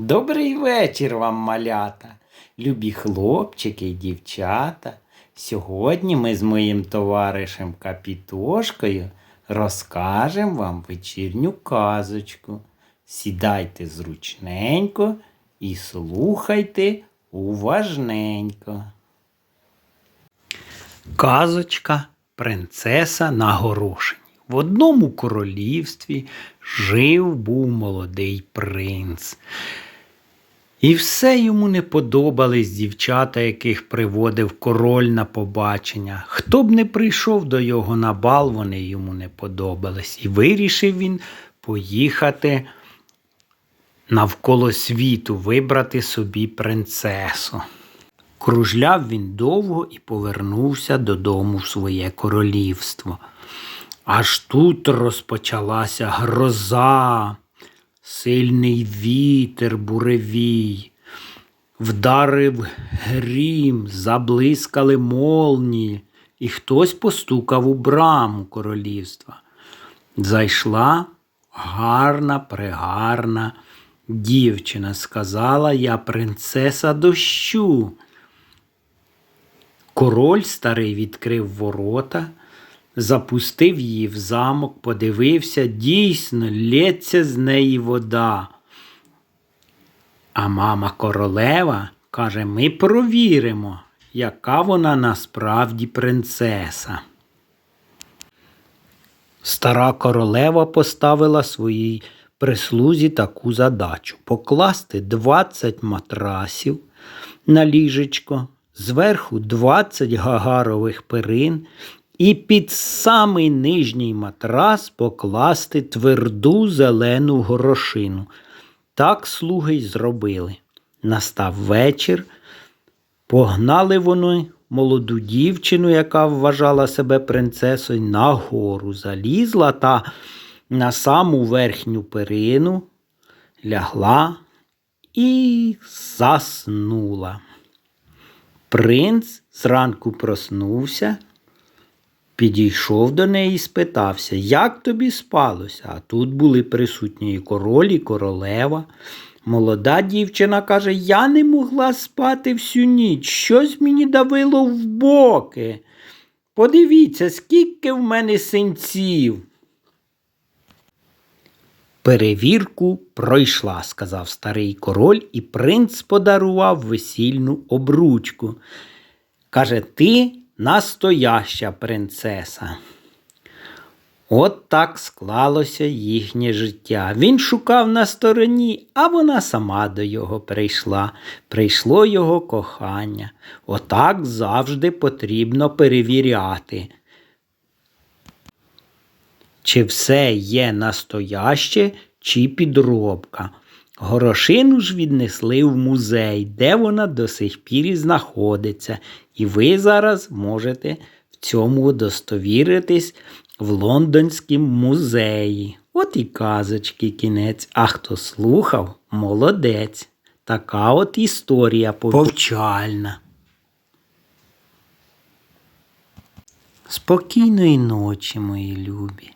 Добрий вечір вам, малята, любі хлопчики й дівчата. Сьогодні ми з моїм товаришем Капітошкою розкажемо вам вечірню казочку. Сідайте зручненько і слухайте уважненько. Казочка Принцеса на горошині. В одному королівстві жив був молодий принц. І все йому не подобались дівчата, яких приводив король на побачення. Хто б не прийшов до його на бал, вони йому не подобались. І вирішив він поїхати навколо світу, вибрати собі принцесу. Кружляв він довго і повернувся додому в своє королівство. Аж тут розпочалася гроза, сильний вітер буревій, вдарив грім, заблискали молнії, і хтось постукав у браму королівства. Зайшла гарна, прегарна дівчина, сказала я принцеса дощу. Король старий відкрив ворота, запустив її в замок, подивився, дійсно, лється з неї вода. А мама королева каже: ми провіримо, яка вона насправді принцеса. Стара королева поставила своїй прислузі таку задачу покласти 20 матрасів на ліжечко, зверху 20 гагарових перин і під самий нижній матрас покласти тверду зелену горошину. Так слуги й зробили. Настав вечір, погнали вони молоду дівчину, яка вважала себе принцесою, на гору залізла та на саму верхню перину лягла і заснула. Принц зранку проснувся, підійшов до неї і спитався, як тобі спалося? А тут були присутні і король, і королева. Молода дівчина каже, я не могла спати всю ніч, щось мені давило в боки. Подивіться, скільки в мене синців. Перевірку пройшла, сказав старий король, і принц подарував весільну обручку. Каже, ти настояща принцеса. От так склалося їхнє життя. Він шукав на стороні, а вона сама до його прийшла. Прийшло його кохання. Отак завжди потрібно перевіряти. Чи все є настояще, чи підробка. Горошину ж віднесли в музей, де вона до сих пір і знаходиться, і ви зараз можете в цьому удостовіритись в Лондонському музеї. От і казочки кінець. А хто слухав, молодець. Така от історія повчальна. Спокійної ночі, мої любі.